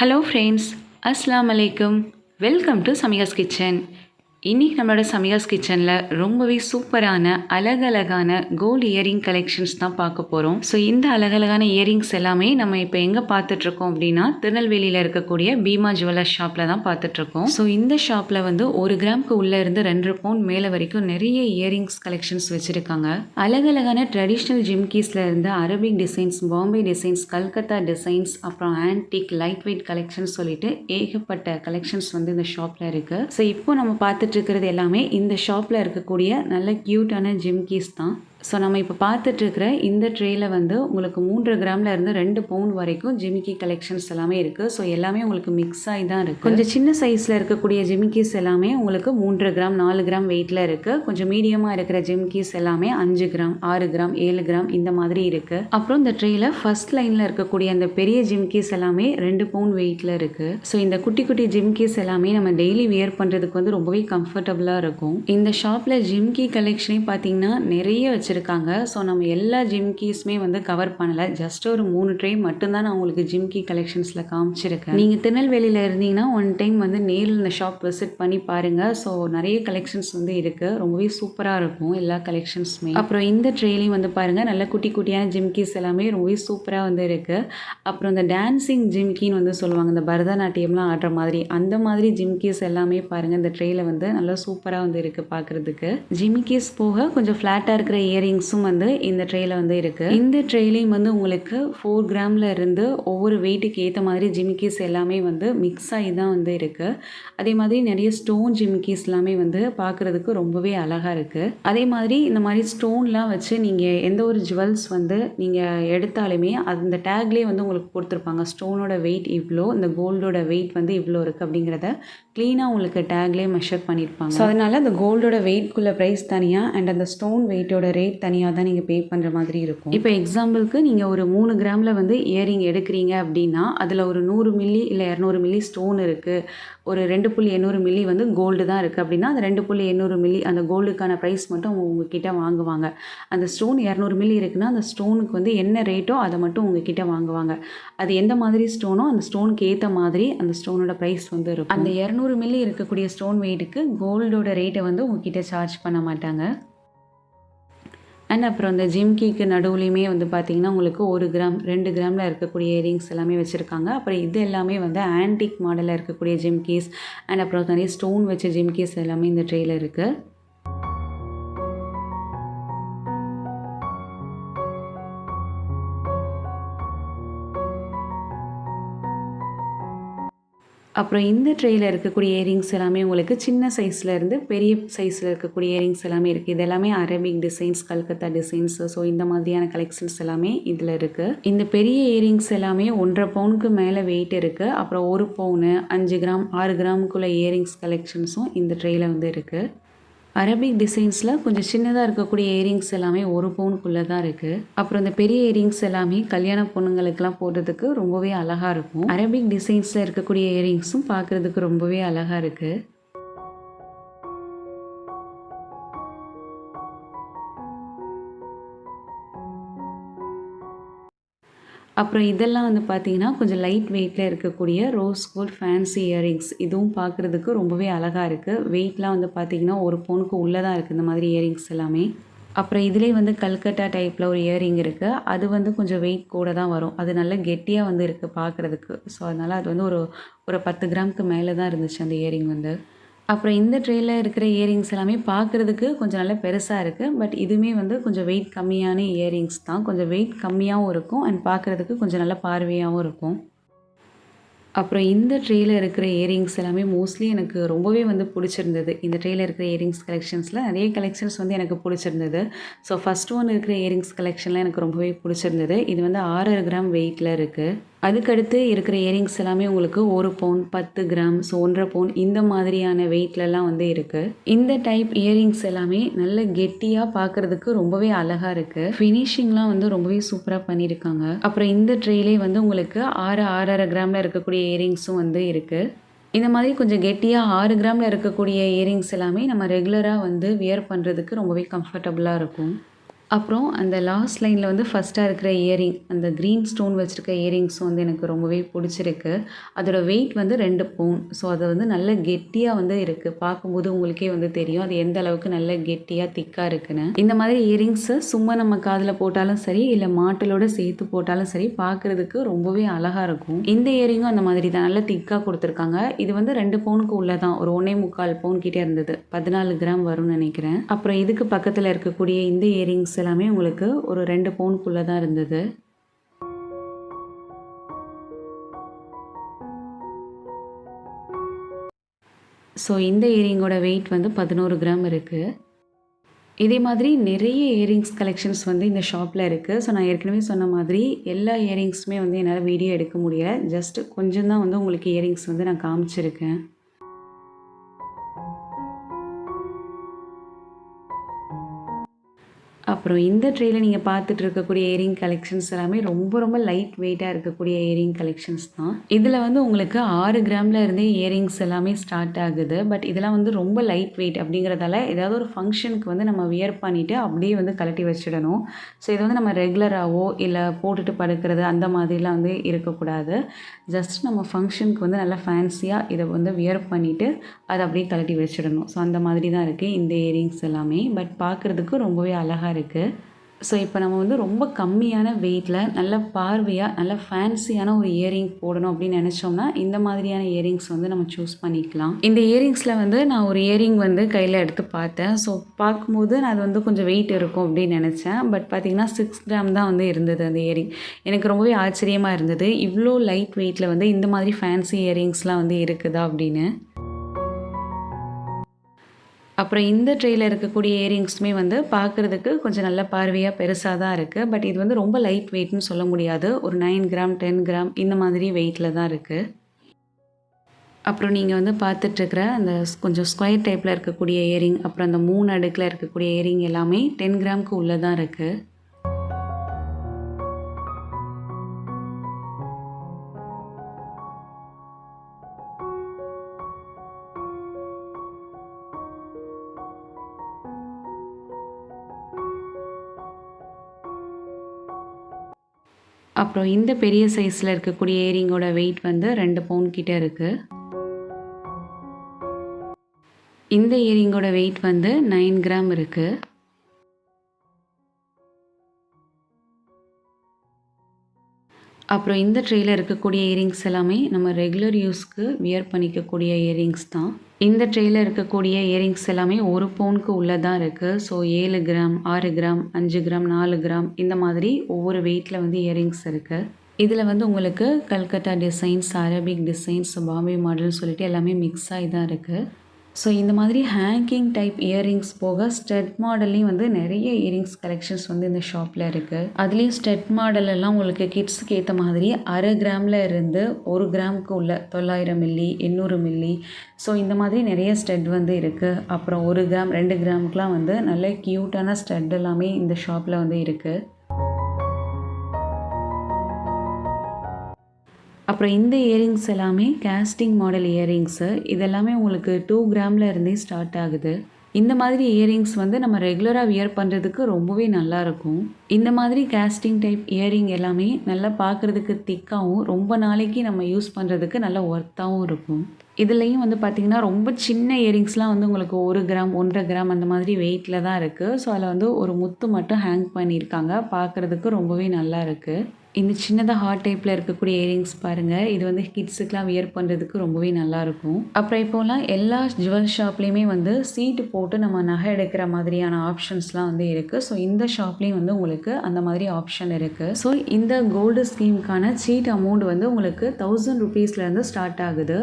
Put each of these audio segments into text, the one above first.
Hello friends அஸ்ஸலாமு அலைக்கும் welcome to Samika's kitchen இன்றைக்கி நம்மளோட சமையல்ஸ் கிச்சனில் ரொம்பவே சூப்பரான அழகழகான கோல்டு இயரிங் கலெக்ஷன்ஸ் தான் பார்க்க போகிறோம் ஸோ இந்த அழகழகான இயரிங்ஸ் எல்லாமே நம்ம இப்போ எங்கே பார்த்துட்ருக்கோம் அப்படின்னா திருநெல்வேலியில் இருக்கக்கூடிய பீமா ஜுவல்லர் ஷாப்பில் தான் பார்த்துட்ருக்கோம். ஸோ இந்த ஷாப்பில் வந்து ஒரு கிராம்க்கு உள்ளே இருந்து ரெண்டு பவுண்ட் மேலே வரைக்கும் நிறைய இயரிங்ஸ் கலெக்ஷன்ஸ் வச்சுருக்காங்க. அழகழகான ட்ரெடிஷ்னல் ஜிம்கீஸில் இருந்து Arabic designs Bombay designs Calcutta designs அப்புறம் ஆன்டிக் லைட் வெயிட் கலெக்ஷன்ஸ் சொல்லிட்டு ஏகப்பட்ட கலெக்ஷன்ஸ் வந்து இந்த ஷாப்பில் இருக்குது ஸோ இப்போ நம்ம பார்த்துட்டு இருக்கிறது எல்லாமே இந்த ஷாப்பில் இருக்கக்கூடிய நல்ல க்யூட்டான ஜிம்கீஸ் தான். ஸோ நம்ம இப்போ பார்த்துட்ருக்கிற இந்த ட்ரேயில் வந்து உங்களுக்கு மூன்று கிராமில் இருந்து ரெண்டு பவுன் வரைக்கும் ஜிமிக்கி கலெக்ஷன்ஸ் எல்லாமே இருக்குது ஸோ எல்லாமே உங்களுக்கு மிக்ஸ் ஆகி தான் இருக்குது கொஞ்சம் சின்ன சைஸில் இருக்கக்கூடிய ஜிமிக்கீஸ் எல்லாமே உங்களுக்கு மூன்று கிராம் நாலு கிராம் வெயிட்டில் இருக்குது கொஞ்சம் மீடியமாக இருக்கிற ஜிமிக்கிஸ் எல்லாமே அஞ்சு கிராம் ஆறு கிராம் ஏழு கிராம் இந்த மாதிரி இருக்குது அப்புறம் இந்த ட்ரேயில் ஃபர்ஸ்ட் லைனில் இருக்கக்கூடிய அந்த பெரிய ஜிமிக்கிஸ் எல்லாமே ரெண்டு பவுன் வெயிட்டில் இருக்குது ஸோ இந்த குட்டி குட்டி ஜிம்கீஸ் எல்லாமே நம்ம டெய்லி வியர் பண்ணுறதுக்கு வந்து ரொம்பவே கம்ஃபர்டபுளாக இருக்கும். இந்த ஷாப்பில் ஜிம்கி கலெக்ஷனே பார்த்தீங்கன்னா நிறைய வச்சு வச்சுருக்காங்க. ஸோ நம்ம எல்லா ஜிம்கீஸுமே வந்து கவர் பண்ணலை. ஜஸ்ட் ஒரு மூணு ட்ரே மட்டும்தான் நான் உங்களுக்கு ஜிம்கி கலெக்ஷன்ஸில் காமிச்சிருக்கேன். நீங்கள் திருநெல்வேலியில் இருந்தீங்கன்னா ஒன் டைம் வந்து நேரில் இந்த ஷாப் விசிட் பண்ணி பாருங்கள் ஸோ நிறைய கலெக்ஷன்ஸ் வந்து இருக்குது ரொம்பவே சூப்பராக இருக்கும் எல்லா கலெக்ஷன்ஸுமே அப்புறம் இந்த ட்ரேலையும் வந்து பாருங்கள் நல்ல குட்டி குட்டியான ஜிம்கீஸ் எல்லாமே ரொம்பவே சூப்பராக வந்து இருக்குது அப்புறம் இந்த டான்ஸிங் ஜிம்கின்னு வந்து சொல்லுவாங்க. இந்த பரதநாட்டியம்லாம் ஆடுற மாதிரி அந்த மாதிரி ஜிம்கீஸ் எல்லாமே பாருங்கள் இந்த ட்ரேயில் வந்து நல்லா சூப்பராக வந்து இருக்குது பார்க்குறதுக்கு ஜிமிக்கீஸ் போக கொஞ்சம் ஃப்ளாட்டாக இருக்கிற இயரிங்ஸும் வந்து இந்த ட்ரேயில் வந்து இருக்குது இந்த ட்ரேலையும் வந்து உங்களுக்கு ஃபோர் கிராமில் இருந்து ஒவ்வொரு வெயிட்டுக்கு ஏற்ற மாதிரி ஜிமிக்கீஸ் எல்லாமே வந்து மிக்ஸ் ஆகி தான் வந்து இருக்குது அதே மாதிரி நிறைய ஸ்டோன் ஜிமிக்கீஸ் எல்லாமே வந்து பார்க்குறதுக்கு ரொம்பவே அழகாக இருக்குது அதே மாதிரி இந்த மாதிரி ஸ்டோன்லாம் வச்சு நீங்கள் எந்த ஒரு ஜுவல்ஸ் வந்து நீங்கள் எடுத்தாலுமே அந்த டேக்லேயே வந்து உங்களுக்கு கொடுத்துருப்பாங்க ஸ்டோனோட வெயிட் இவ்வளோ இந்த கோல்டோட வெயிட் வந்து இவ்வளோ இருக்குது அப்படிங்கிறத க்ளீனாக உங்களுக்கு டேக்லேயே மெஷர் பண்ணியிருப்பாங்க ஸோ அதனால் அந்த கோல்டோட வெயிட்குள்ள ப்ரைஸ் தனியாக அண்ட் அந்த ஸ்டோன் வெயிட்டோட ரேட் தனியாக தான் நீங்கள் பே பண்ணுற மாதிரி இருக்கும். இப்போ எக்ஸாம்பிளுக்கு நீங்கள் ஒரு மூணு கிராமில் வந்து இயரிங் எடுக்கிறீங்க அப்படின்னா அதில் ஒரு நூறு மில்லி இல்லை இரநூறு மில்லி ஸ்டோன் இருக்குது ஒரு ரெண்டு புள்ளி எண்ணூறு மில்லி வந்து கோல்டு தான் இருக்குது அப்படின்னா அந்த ரெண்டு புள்ளி எண்ணூறு மில்லி அந்த கோல்டுக்கான ப்ரைஸ் மட்டும் அவங்க உங்ககிட்ட வாங்குவாங்க. அந்த ஸ்டோன் இரநூறு மில்லி இருக்குன்னா அந்த ஸ்டோனுக்கு வந்து என்ன ரேட்டோ அதை மட்டும் உங்ககிட்ட வாங்குவாங்க. அது எந்த மாதிரி ஸ்டோனோ அந்த ஸ்டோனுக்கு ஏற்ற மாதிரி அந்த ஸ்டோனோட ப்ரைஸ் வந்து இருக்கும். அந்த இரநூறு மில்லி இருக்கக்கூடிய ஸ்டோன் வெயிட்டுக்கு கோல்டோட ரேட்டை வந்து உங்ககிட்ட சார்ஜ் பண்ண மாட்டாங்க. அண்ட் அப்புறம் இந்த ஜிம்கிக்கு நடுவுலையுமே வந்து பார்த்திங்கன்னா உங்களுக்கு ஒரு கிராம் ரெண்டு கிராமில் இருக்கக்கூடிய இயரிங்ஸ் எல்லாமே வச்சுருக்காங்க. அப்புறம் இது எல்லாமே வந்து ஆன்டிக் மாடலில் இருக்கக்கூடிய ஜிம்கீஸ் அண்ட் அப்புறம் நிறைய ஸ்டோன் வச்ச ஜிம்கீஸ் எல்லாமே இந்த ட்ரேயில் இருக்குது அப்புறம் இந்த ட்ரேயில் இருக்கக்கூடிய இயரிங்ஸ் எல்லாமே உங்களுக்கு சின்ன சைஸில் இருந்து பெரிய சைஸில் இருக்கக்கூடிய இயரிங்ஸ் எல்லாமே இருக்குது இது எல்லாமே Arabic designs Calcutta designs so இந்த மாதிரியான கலெக்ஷன்ஸ் எல்லாமே இதில் இருக்குது இந்த பெரிய இயரிங்ஸ் எல்லாமே ஒன்றரை பவுனுக்கு மேலே வெயிட் இருக்குது அப்புறம் ஒரு பவுனு அஞ்சு கிராம் ஆறு கிராமுக்குள்ள இயரிங்ஸ் கலெக்ஷன்ஸும் இந்த ட்ரேயில் வந்து இருக்குது அரபிக் டிசைன்ஸில் கொஞ்சம் சின்னதாக இருக்கக்கூடிய இயரிங்ஸ் எல்லாமே ஒரு பவுனுக்குள்ளே தான் இருக்குது அப்புறம் இந்த பெரிய இயரிங்ஸ் எல்லாமே கல்யாண பொண்ணுங்களுக்கெல்லாம் போடுறதுக்கு ரொம்பவே அழகாக இருக்கும். அரபிக் டிசைன்ஸில் இருக்கக்கூடிய இயரிங்ஸும் பார்க்குறதுக்கு ரொம்பவே அழகாக இருக்குது அப்புறம் இதெல்லாம் வந்து பார்த்தீங்கன்னா கொஞ்சம் லைட் வெயிட்டில் இருக்கக்கூடிய ரோஸ் கோல்ட் ஃபேன்சி இயரிங்ஸ் இதுவும் பார்க்குறதுக்கு ரொம்பவே அழகாக இருக்குது வெயிட்லாம் வந்து பார்த்தீங்கன்னா ஒரு பவுனுக்கு உள்ளே தான் இருக்குது இந்த மாதிரி இயரிங்ஸ் எல்லாமே. அப்புறம் இதிலே வந்து கல்கட்டா டைப்பில் ஒரு இயரிங் இருக்குது அது வந்து கொஞ்சம் வெயிட் கூட தான் வரும். அது நல்ல கெட்டியாக வந்து இருக்குது பார்க்குறதுக்கு ஸோ அதனால் அது வந்து ஒரு ஒரு பத்து கிராமுக்கு மேலே தான் இருந்துச்சு அந்த இயரிங் வந்து. அப்புறம் இந்த ட்ரேயில் இருக்கிற இயரிங்ஸ் எல்லாமே பார்க்குறதுக்கு கொஞ்சம் நல்லா பெருசாக இருக்குது பட் இதுவுமே வந்து கொஞ்சம் வெயிட் கம்மியான இயரிங்ஸ் தான். கொஞ்சம் வெயிட் கம்மியாகவும் இருக்கும் அண்ட் பார்க்குறதுக்கு கொஞ்சம் நல்ல பார்வையாகவும் இருக்கும். அப்புறம் இந்த ட்ரேயில் இருக்கிற இயரிங்ஸ் எல்லாமே மோஸ்ட்லி எனக்கு ரொம்பவே வந்து பிடிச்சிருந்தது. இந்த ட்ரேயில் இருக்கிற இயரிங்ஸ் கலெக்ஷன்ஸில் நிறைய கலெக்ஷன்ஸ் வந்து எனக்கு பிடிச்சிருந்தது. ஸோ ஃபஸ்ட் ஒன் இருக்கிற இயரிங்ஸ் கலெக்ஷன்லாம் எனக்கு ரொம்பவே பிடிச்சிருந்தது. இது வந்து ஆறரை கிராம் வெயிட்டில் இருக்குது அதுக்கடுத்து இருக்கிற இயரிங்ஸ் எல்லாமே உங்களுக்கு ஒரு பவுன் பத்து கிராம் ஸோ ஒன்றரை பவுன் இந்த மாதிரியான வெயிட்லலாம் வந்து இருக்குது இந்த டைப் இயரிங்ஸ் எல்லாமே நல்ல கெட்டியாக பார்க்குறதுக்கு ரொம்பவே அழகாக இருக்குது ஃபினிஷிங்லாம் வந்து ரொம்பவே சூப்பராக பண்ணியிருக்காங்க அப்புறம் இந்த ட்ரேலே வந்து உங்களுக்கு ஆறு ஆறரை கிராமில் இருக்கக்கூடிய இயரிங்ஸும் வந்து இருக்குது இந்த மாதிரி கொஞ்சம் கெட்டியாக ஆறு கிராமில் இருக்கக்கூடிய இயரிங்ஸ் எல்லாமே நம்ம ரெகுலராக வந்து வியர் பண்ணுறதுக்கு ரொம்பவே கம்ஃபர்டபுளாக இருக்கும். அப்புறம் அந்த லாஸ்ட் லைனில் வந்து ஃபஸ்ட்டாக இருக்கிற இயரிங் அந்த க்ரீன் ஸ்டோன் வச்சுருக்க இயரிங்ஸும் வந்து எனக்கு ரொம்பவே பிடிச்சிருக்கு. அதோட வெயிட் வந்து ரெண்டு பவுன் ஸோ அது வந்து நல்ல கெட்டியாக வந்து இருக்குது பார்க்கும்போது உங்களுக்கே வந்து தெரியும். அது எந்த அளவுக்கு நல்ல கெட்டியாக திக்காக இருக்குன்னு. இந்த மாதிரி இயரிங்ஸு சும்மா நம்ம காதில் போட்டாலும் சரி இல்லை மாட்டலோட சேர்த்து போட்டாலும் சரி பார்க்குறதுக்கு ரொம்பவே அழகாக இருக்கும். இந்த இயரிங்கும் அந்த மாதிரி தான். நல்ல திக்காக கொடுத்துருக்காங்க. இது வந்து ரெண்டு பவுனுக்கு உள்ளதான். ஒரு ஒன்றே முக்கால் பவுன் கிட்டே இருந்தது. பதினாலு கிராம் வரும்னு நினைக்கிறேன். அப்புறம் இதுக்கு பக்கத்தில் இருக்கக்கூடிய இந்த இயரிங்ஸ் எல்லாமே உங்களுக்கு ஒரு ரெண்டு பவுனுக்குள்ளே தான் இருந்தது. ஸோ இந்த இயரிங்கோட வெயிட் வந்து பதினோரு கிராம் இருக்குது இதே மாதிரி நிறைய இயரிங்ஸ் கலெக்ஷன்ஸ் வந்து இந்த ஷாப்பில் இருக்குது ஸோ நான் ஏற்கனவே சொன்ன மாதிரி எல்லா இயரிங்ஸுமே வந்து என்னால் வீடியோ எடுக்க முடியல. ஜஸ்ட் கொஞ்சம் தான் வந்து உங்களுக்கு இயரிங்ஸ் வந்து நான் காமிச்சிருக்கேன். அப்புறம் இந்த ட்ரேயில் நீங்கள் பார்த்துட்டு இருக்கக்கூடிய இயரிங் கலெக்ஷன்ஸ் எல்லாமே ரொம்ப ரொம்ப லைட் வெயிட்டாக இருக்கக்கூடிய இயரிங் கலெக்ஷன்ஸ் தான். இதில் வந்து உங்களுக்கு ஆறு கிராமில் இருந்தே இயரிங்ஸ் எல்லாமே ஸ்டார்ட் ஆகுது. பட் இதெல்லாம் வந்து ரொம்ப லைட் வெயிட் அப்படிங்கிறதால ஏதாவது ஒரு ஃபங்க்ஷனுக்கு வந்து நம்ம வியர் பண்ணிவிட்டு அப்படியே வந்து கழட்டி வச்சிடணும். ஸோ இது வந்து நம்ம ரெகுலராகவோ இல்லை போட்டுட்டு படுக்கிறது அந்த மாதிரிலாம் வந்து இருக்கக்கூடாது. ஜஸ்ட் நம்ம ஃபங்க்ஷனுக்கு வந்து நல்லா ஃபேன்சியாக இதை வந்து வியர் பண்ணிவிட்டு அதை அப்படியே கழட்டி வச்சிடணும். ஸோ அந்த மாதிரி தான் இருக்குது இந்த இயரிங்ஸ் எல்லாமே. பட் பார்க்குறதுக்கு ரொம்பவே அழகாக இருக்குது ஸோ இப்போ நம்ம வந்து ரொம்ப கம்மியான வெயிட்டில் நல்ல பார்வையாக நல்ல ஃபேன்சியான ஒரு இயரிங் போடணும் அப்படின்னு நினச்சோம்னா இந்த மாதிரியான இயரிங்ஸ் வந்து நம்ம சூஸ் பண்ணிக்கலாம். இந்த இயரிங்ஸில் வந்து நான் ஒரு இயரிங் வந்து கையில் எடுத்து பார்த்தேன். ஸோ பார்க்கும்போது நான் அது வந்து கொஞ்சம் வெயிட் இருக்கும் அப்படின்னு நினச்சேன். பட் பார்த்திங்கன்னா சிக்ஸ் கிராம் தான் வந்து இருந்தது அந்த இயரிங் எனக்கு ரொம்பவே ஆச்சரியமாக இருந்தது. இவ்வளோ லைட் வெயிட்டில் வந்து இந்த மாதிரி ஃபேன்சி இயரிங்ஸ்லாம் வந்து இருக்குதா அப்படின்னு. அப்புறம் இந்த ட்ரேயில் இருக்கக்கூடிய இயரிங்ஸுமே வந்து பார்க்குறதுக்கு கொஞ்சம் நல்ல பார்வையாக பெருசாக தான் இருக்குது பட் இது வந்து ரொம்ப லைட் வெயிட்னு சொல்ல முடியாது. ஒரு நைன் கிராம் டென் கிராம் இந்த மாதிரி வெயிட்டில் தான் இருக்குது அப்புறம் நீங்கள் வந்து பார்த்துட்ருக்கிற அந்த கொஞ்சம் ஸ்கொயர் டைப்பில் இருக்கக்கூடிய இயரிங் அப்புறம் அந்த மூணு அடுக்கில் இருக்கக்கூடிய இயரிங் எல்லாமே டென் கிராம்க்கு உள்ளே தான் இருக்குது அப்புறம் இந்த பெரிய சைஸில் இருக்கக்கூடிய இயரிங்கோட வெயிட் வந்து ரெண்டு பவுன் கிட்ட இருக்குது இந்த இயரிங்கோட வெயிட் வந்து நைன் கிராம் இருக்குது அப்புறம் இந்த ட்ரேயில் இருக்கக்கூடிய இயரிங்ஸ் எல்லாமே நம்ம ரெகுலர் யூஸ்க்கு வியர் பண்ணிக்கக்கூடிய இயரிங்ஸ் தான். இந்த ட்ரேயில் இருக்கக்கூடிய இயரிங்ஸ் எல்லாமே ஒரு பவுனுக்கு உள்ளதான் இருக்குது ஸோ ஏழு கிராம் ஆறு கிராம் அஞ்சு கிராம் நாலு கிராம் இந்த மாதிரி ஒவ்வொரு வெயிட்டில் வந்து இயரிங்ஸ் இருக்குது இதில் வந்து உங்களுக்கு Calcutta designs Arabic designs Bombay மாடல்னு சொல்லிட்டு எல்லாமே மிக்ஸ் ஆகி தான் இருக்குது ஸோ இந்த மாதிரி ஹேங்கிங் டைப் இயரிங்ஸ் போக ஸ்டெட் மாடல்லையும் வந்து நிறைய இயரிங்ஸ் கலெக்ஷன்ஸ் வந்து இந்த ஷாப்பில் இருக்குது அதுலேயும் ஸ்டெட் மாடல் எல்லாம் உங்களுக்கு கிட்ஸுக்கு ஏற்ற மாதிரி அரை கிராமில் இருந்து ஒரு கிராமுக்கு உள்ள தொள்ளாயிரம் மில்லி எண்ணூறு மில்லி ஸோ இந்த மாதிரி நிறைய ஸ்டெட் வந்து இருக்குது அப்புறம் ஒரு கிராம் ரெண்டு கிராமுக்குலாம் வந்து நல்ல க்யூட்டான ஸ்டெட் எல்லாமே இந்த ஷாப்பில் வந்து இருக்குது அப்புறம் இந்த இயரிங்ஸ் எல்லாமே கேஸ்டிங் மாடல் இயரிங்ஸு இதெல்லாமே உங்களுக்கு டூ கிராமில் இருந்தே ஸ்டார்ட் ஆகுது. இந்த மாதிரி இயரிங்ஸ் வந்து நம்ம ரெகுலராக வியர் பண்ணுறதுக்கு ரொம்பவே நல்லாயிருக்கும் இந்த மாதிரி கேஸ்டிங் டைப் இயரிங் எல்லாமே நல்லா பார்க்குறதுக்கு திக்காகவும் ரொம்ப நாளைக்கு நம்ம யூஸ் பண்ணுறதுக்கு நல்ல ஒர்த்தாகவும் இருக்கும். இதுலேயும் வந்து பார்த்திங்கன்னா ரொம்ப சின்ன இயரிங்ஸ்லாம் வந்து உங்களுக்கு ஒரு கிராம் ஒன்றரை கிராம் அந்த மாதிரி வெயிட்டில் தான் இருக்குது ஸோ அதில் வந்து ஒரு முத்து மட்டும் ஹேங் பண்ணியிருக்காங்க. பார்க்குறதுக்கு ரொம்பவே நல்லா இருக்குது இந்த சின்னதாக ஹார்ட் டைப்பில் இருக்கக்கூடிய இயரிங்ஸ் பாருங்கள் இது வந்து கிட்ஸுக்கெலாம் வியர் பண்ணுறதுக்கு ரொம்பவே நல்லாயிருக்கும் அப்புறம் இப்போலாம் எல்லா ஜுவல் ஷாப்லேயுமே வந்து சீட்டு போட்டு நம்ம நகை எடுக்கிற மாதிரியான ஆப்ஷன்ஸ்லாம் வந்து இருக்குது ஸோ இந்த ஷாப்லேயும் வந்து உங்களுக்கு அந்த மாதிரி ஆப்ஷன் இருக்குது ஸோ இந்த கோல்டு ஸ்கீமுக்கான சீட் அமௌண்ட் வந்து உங்களுக்கு தௌசண்ட் ருபீஸ்லேருந்து ஸ்டார்ட் ஆகுது.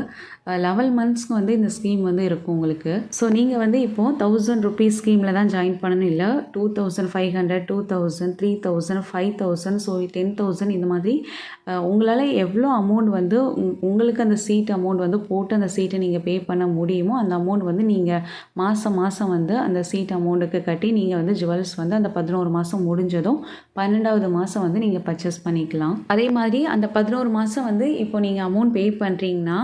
லெவல் மந்த்ஸ்க்கு வந்து இந்த ஸ்கீம் வந்து இருக்கும் உங்களுக்கு. ஸோ நீங்கள் வந்து இப்போது தௌசண்ட் ருபீஸ் ஸ்கீமில் தான் ஜாயின் பண்ணணும். இல்லை two thousand five hundred two thousand three thousand five thousand so ten thousand இந்த மாதிரி உங்களால் எவ்வளோ அமௌண்ட் வந்து உங்- உங்களுக்கு அந்த சீட் அமௌண்ட் வந்து போட்டு அந்த சீட்டை நீங்கள் பே பண்ண முடியுமோ அந்த அமௌண்ட் வந்து நீங்கள் மாதம் மாதம் வந்து அந்த சீட் அமௌண்ட்டுக்கு கட்டி நீங்கள் வந்து ஜுவல்ஸ் வந்து அந்த பதினோரு மாதம் முடிஞ்சதும் பன்னெண்டாவது மாதம் வந்து நீங்கள் பர்ச்சேஸ் பண்ணிக்கலாம். அதே மாதிரி அந்த பதினோரு மாதம் வந்து இப்போ நீங்கள் அமௌண்ட் பே பண்ணுறீங்கன்னா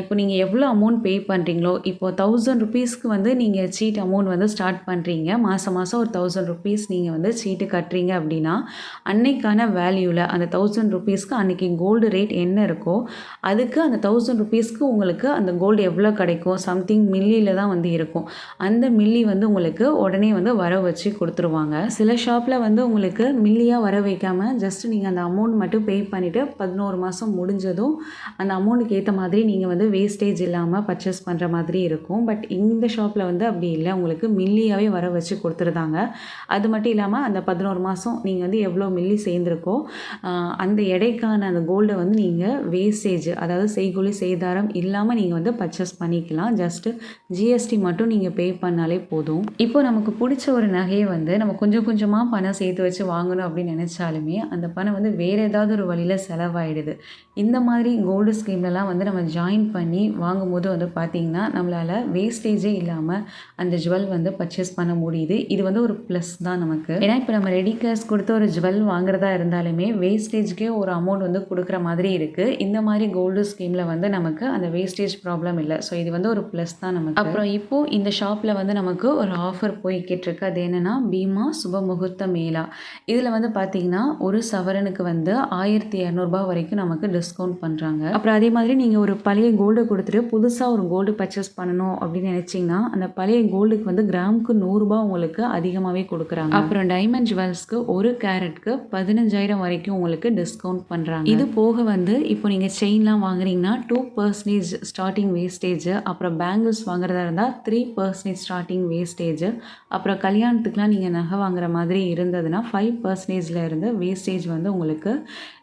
இப்போ நீங்கள் எவ்வளோ அமௌண்ட் பே பண்ணுறீங்களோ இப்போ தௌசண்ட் ருபீஸ்க்கு வந்து நீங்கள் சீட் அமௌண்ட் வந்து ஸ்டார்ட் பண்ணுறீங்க மாதம் மாதம் ஒரு தௌசண்ட் ருபீஸ் நீங்கள் வந்து சீட்டு கட்டுறீங்க அப்படின்னா அன்னைக்கான வேல்யூவில் அந்த தௌசண்ட் ருபீஸ்க்கு அன்றைக்கி கோல்டு ரேட் என்ன இருக்கோ அதுக்கு அந்த தௌசண்ட் ருபீஸ்க்கு உங்களுக்கு அந்த கோல்டு எவ்வளோ கிடைக்கும் சம்திங் மில்லியில் தான் வந்து இருக்கும். அந்த மில்லி வந்து உங்களுக்கு உடனே வந்து வர வச்சு கொடுத்துருவாங்க. சில ஷாப்பில் வந்து உங்களுக்கு மில்லியாக வர வைக்காமல் ஜஸ்ட் நீங்கள் அந்த அமௌண்ட் மட்டும் பே பண்ணிவிட்டு பதினோரு மாதம் முடிஞ்சதும் அந்த அமௌண்ட்டுக்கு ஏற்ற மாதிரி நீங்கள் வந்து வேஸ்டேஜ் இல்லாமல் பர்ச்சேஸ் பண்ணுற மாதிரி இருக்கும். பட் இந்த ஷாப்பில் வந்து அப்படி இல்லை. உங்களுக்கு மில்லியாகவே வர வச்சு கொடுத்துருந்தாங்க. அது மட்டும் இல்லாமல் அந்த பதினோரு மாதம் நீங்கள் வந்து எவ்வளோ மில்லி சேர்ந்துருக்கோ அந்த எடைக்கான அந்த கோல்டை வந்து நீங்கள் வேஸ்டேஜ் அதாவது செய்கூலி சேதாரம் இல்லாமல் நீங்கள் வந்து பர்ச்சேஸ் பண்ணிக்கலாம். ஜஸ்ட்டு ஜிஎஸ்டி மட்டும் நீங்கள் பே பண்ணாலே போதும். இப்போ நமக்கு பிடிச்ச ஒரு நகையை வந்து நம்ம கொஞ்சம் கொஞ்சமாக பணம் சேர்த்து வச்சு வாங்கணும் அப்படின்னு நினச்சாலுமே அந்த பணம் வந்து வேறு ஏதாவது ஒரு வழியில் செலவாயிடுது. இந்த மாதிரி கோல்டு ஸ்கீம்லலாம் வந்து நம்ம ஜாயின் பண்ணி வாங்கும்போது வந்து பார்த்திங்கன்னா நம்மளால் வேஸ்டேஜே இல்லாமல் அந்த ஜுவல் வந்து பர்ச்சேஸ் பண்ண முடியுது. இது வந்து ஒரு ப்ளஸ் தான் நமக்கு. ஏன்னா இப்போ நம்ம ரெடி கேஷ் கொடுத்து ஒரு ஜுவல் வாங்குறதா இருந்தாலுமே வேஸ்டேஜ்க்கே ஒரு அமௌண்ட் வந்து கொடுக்குற மாதிரி இருக்குது இந்த மாதிரி கோல்டு ஸ்கீமில் வந்து நமக்கு அந்த வேஸ்டேஜ் ப்ராப்ளம் இல்லை. ஸோ இது வந்து ஒரு ப்ளஸ் தான் நமக்கு. அப்புறம் இப்போது இந்த ஷாப்பில் வந்து நமக்கு ஒரு ஆஃபர் போய்கிட்டு இருக்கு அது என்னென்னா பீமா சுப முகூர்த்த மேளா. இதில் வந்து பார்த்தீங்கன்னா ஒரு சவரனுக்கு வந்து ஆயிரத்தி இரநூறுபா வரைக்கும் நமக்கு டிஸ்கவுண்ட் பண்ணுறாங்க அப்புறம் அதே மாதிரி நீங்கள் ஒரு பழைய கோல்டு கொடுத்துட்டு புதுசாக ஒரு கோல்டு பர்ச்சேஸ் பண்ணணும் அப்படின்னு நினச்சிங்கன்னா அந்த பழைய கோல்டுக்கு வந்து கிராமுக்கு நூறுரூபா உங்களுக்கு அதிகமாகவே கொடுக்குறாங்க. அப்புறம் டைமண்ட் ஜுவல்ஸ்க்கு ஒரு கேரட்க்கு பதினஞ்சாயிரம் வரைக்கும் உங்களுக்கு டிஸ்கவுண்ட் பண்ணுறாங்க இது போக வந்து இப்போ நீங்கள் செயின்லாம் வாங்குறீங்கன்னா டூ பர்சன்டேஜ் ஸ்டார்டிங் வேஸ்டேஜ் அப்புறம் பேங்கிள்ஸ் வாங்குறதா இருந்தால் த்ரீ பர்சன்டேஜ் ஸ்டார்டிங் வேஸ்டேஜ் அப்புறம் கல்யாணத்துக்குலாம் நீங்கள் நகை வாங்குற மாதிரி இருந்ததுன்னா ஃபைவ் பர்சன்டேஜில் இருந்து வேஸ்டேஜ் வந்து உங்களுக்கு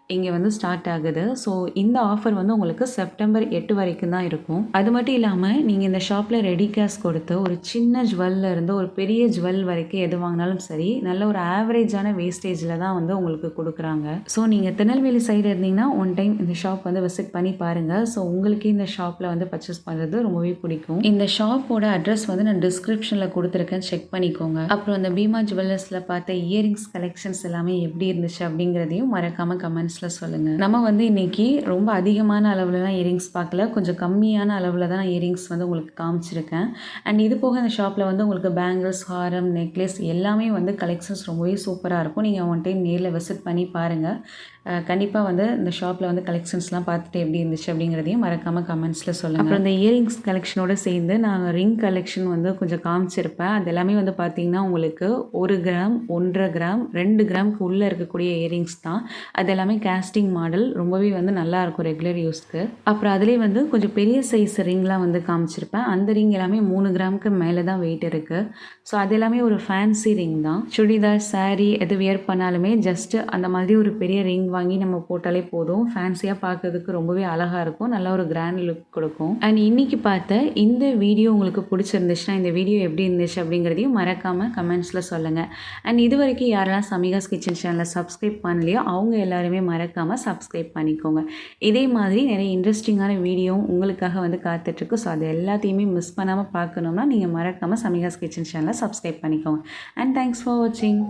இங்கே வந்து ஸ்டார்ட் ஆகுது. ஸோ இந்த ஆஃபர் வந்து உங்களுக்கு செப்டம்பர் எட்டு வரைக்கும் தான் இருக்கும். அது மட்டும் இல்லாமல் நீங்கள் இந்த ஷாப்பில் ரெடி கேஷ் கொடுத்து ஒரு சின்ன ஜுவல்ல இருந்து ஒரு பெரிய ஜுவல் வரைக்கும் எது வாங்கினாலும் சரி நல்ல ஒரு ஆவரேஜான வேஸ்டேஜில் தான் வந்து உங்களுக்கு கொடுக்குறாங்க. ஸோ நீங்கள் திருநெல்வேலி சைடு இருந்தீங்கன்னா ஒன் டைம் இந்த ஷாப் வந்து விசிட் பண்ணி பாருங்கள் ஸோ உங்களுக்கு இந்த ஷாப்பில் வந்து பர்ச்சேஸ் பண்ணுறது ரொம்பவே பிடிக்கும். இந்த ஷாப்போட அட்ரஸ் வந்து நான் டிஸ்கிரிப்ஷனில் கொடுத்துருக்கேன். செக் பண்ணிக்கோங்க. அப்புறம் அந்த பீமா ஜுவல்லர்ஸில் பார்த்த இயரிங்ஸ் கலெக்ஷன்ஸ் எல்லாமே எப்படி இருந்துச்சு அப்படிங்கிறதையும் மறக்காமல் கமெண்ட்ஸ் கமெண்ட்ஸில் சொல்லுங்கள் நம்ம வந்து இன்றைக்கி ரொம்ப அதிகமான அளவுலலாம் இயரிங்ஸ் பார்க்கல. கொஞ்சம் கம்மியான அளவில் தான் நான் இயரிங்ஸ் வந்து உங்களுக்கு காமிச்சிருக்கேன். அண்ட் இது போக இந்த ஷாப்பில் வந்து உங்களுக்கு பேங்கிள்ஸ் ஹாரம் நெக்லஸ் எல்லாமே வந்து கலெக்ஷன்ஸ் ரொம்பவே சூப்பராக இருக்கும். நீங்கள் ஒன் டைம் நேரில் விசிட் பண்ணி பாருங்கள் கண்டிப்பாக வந்து இந்த ஷாப்பில் வந்து கலெக்ஷன்ஸ்லாம் பார்த்துட்டு எப்படி இருந்துச்சு அப்படிங்கிறதையும் மறக்காமல் கமெண்ட்ஸில் சொல்லுங்கள் அப்புறம் இந்த இயரிங்ஸ் கலெக்ஷனோட சேர்ந்து நான் ரிங் கலெக்ஷன் வந்து கொஞ்சம் காமிச்சிருப்பேன். அது எல்லாமே வந்து பார்த்தீங்கன்னா உங்களுக்கு ஒரு கிராம் ஒன்றரை கிராம் ரெண்டு கிராம்க்கு உள்ளே இருக்கக்கூடிய இயரிங்ஸ் தான். அது எல்லாமே கேஸ்டிங் மாடல் ரொம்பவே வந்து நல்லா இருக்கும் ரெகுலர் யூஸ்க்கு அப்புறம் அதிலே வந்து கொஞ்சம் பெரிய சைஸ் ரிங்லாம் வந்து காமிச்சிருப்பேன். அந்த ரிங் எல்லாமே மூணு கிராமுக்கு மேலே தான் வெயிட் இருக்குது ஸோ அது எல்லாமே ஒரு ஃபேன்சி ரிங் தான். சுடிதார் சாரீ எது வியர் பண்ணாலுமே ஜஸ்ட்டு அந்த மாதிரி ஒரு பெரிய ரிங் வாங்கி நம்ம போட்டாலே போதும். ஃபேன்சியாக பார்க்கறதுக்கு ரொம்பவே அழகாக இருக்கும். நல்ல ஒரு கிராண்ட் லுக் கொடுக்கும். அண்ட் இன்னைக்கு பார்த்த இந்த வீடியோ உங்களுக்கு பிடிச்சிருந்துச்சுன்னா இந்த வீடியோ எப்படி இருந்துச்சு அப்படிங்கிறதையும் மறக்காமல் கமெண்ட்ஸில் சொல்லுங்கள் அண்ட் இது வரைக்கும் யாரெல்லாம் சமிகாஸ் கிச்சன் சேனலை சப்ஸ்கிரைப் பண்ணலையோ அவங்க எல்லாருமே மறக்காமல் சப்ஸ்கிரைப் பண்ணிக்கோங்க. இதே மாதிரி நிறைய இன்ட்ரெஸ்டிங்கான வீடியோவும் உங்களுக்காக வந்து காத்துட்ருக்கு. ஸோ அது எல்லாத்தையுமே மிஸ் பண்ணாமல் பார்க்கணும்னா நீங்கள் மறக்காமல் சமிகாஸ் கிச்சன் சேனலை சப்ஸ்கிரைப் பண்ணிக்கோங்க. அண்ட் தேங்க்ஸ் ஃபார் வாட்சிங்